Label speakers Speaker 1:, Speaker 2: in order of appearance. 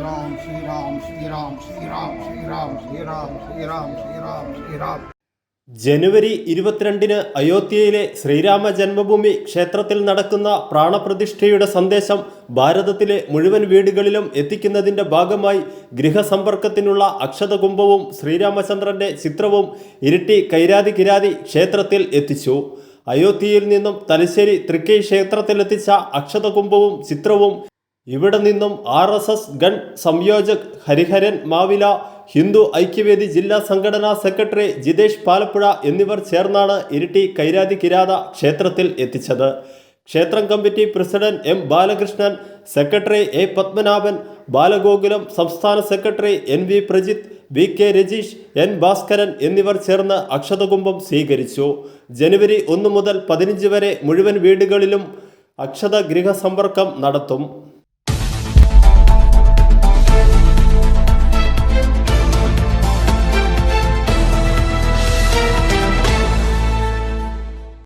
Speaker 1: ശ്രീറാം ശ്രീറാം ശ്രീറാം ശ്രീറാം ശ്രീറാം ശ്രീറാം ശ്രീറാം ശ്രീറാം ശ്രീറാം
Speaker 2: ജനുവരി ഇരുപത്തിരണ്ടിന് അയോധ്യയിലെ ശ്രീരാമ ജന്മഭൂമി ക്ഷേത്രത്തിൽ നടക്കുന്ന പ്രാണപ്രതിഷ്ഠയുടെ സന്ദേശം ഭാരതത്തിലെ മുഴുവൻ വീടുകളിലും എത്തിക്കുന്നതിന്റെ ഭാഗമായി ഗൃഹസമ്പർക്കത്തിനുള്ള അക്ഷതകുംഭവും ശ്രീരാമചന്ദ്രന്റെ ചിത്രവും ഇരിട്ടി കൈരാതി കിരാതി ക്ഷേത്രത്തിൽ എത്തിച്ചു. അയോധ്യയിൽ നിന്നും തലശ്ശേരി തൃക്കൈ ക്ഷേത്രത്തിലെത്തിച്ച അക്ഷതകുംഭവും ചിത്രവും ഇവിടെ നിന്നും ആർ എസ് എസ് ഗൺ സംയോജക് ഹരിഹരൻ മാവില ഹിന്ദു ഐക്യവേദി ജില്ലാ സംഘടനാ സെക്രട്ടറി ജിതേഷ് പാലപ്പുഴ എന്നിവർ ചേർന്നാണ് ഇരിട്ടി കൈരാതി കിരാത ക്ഷേത്രത്തിൽ എത്തിച്ചത്. ക്ഷേത്രം committee president M Balakrishnan secretary A Padmanabhan Balagokulam സംസ്ഥാന secretary N V Prajith V K Rajeesh N Bhaskaran എന്നിവർ ചേർന്ന് അക്ഷതകുംഭം സ്വീകരിച്ചു. ജനുവരി ഒന്ന് മുതൽ പതിനഞ്ച് വരെ മുഴുവൻ വീടുകളിലും അക്ഷത ഗൃഹസമ്പർക്കം നടത്തും.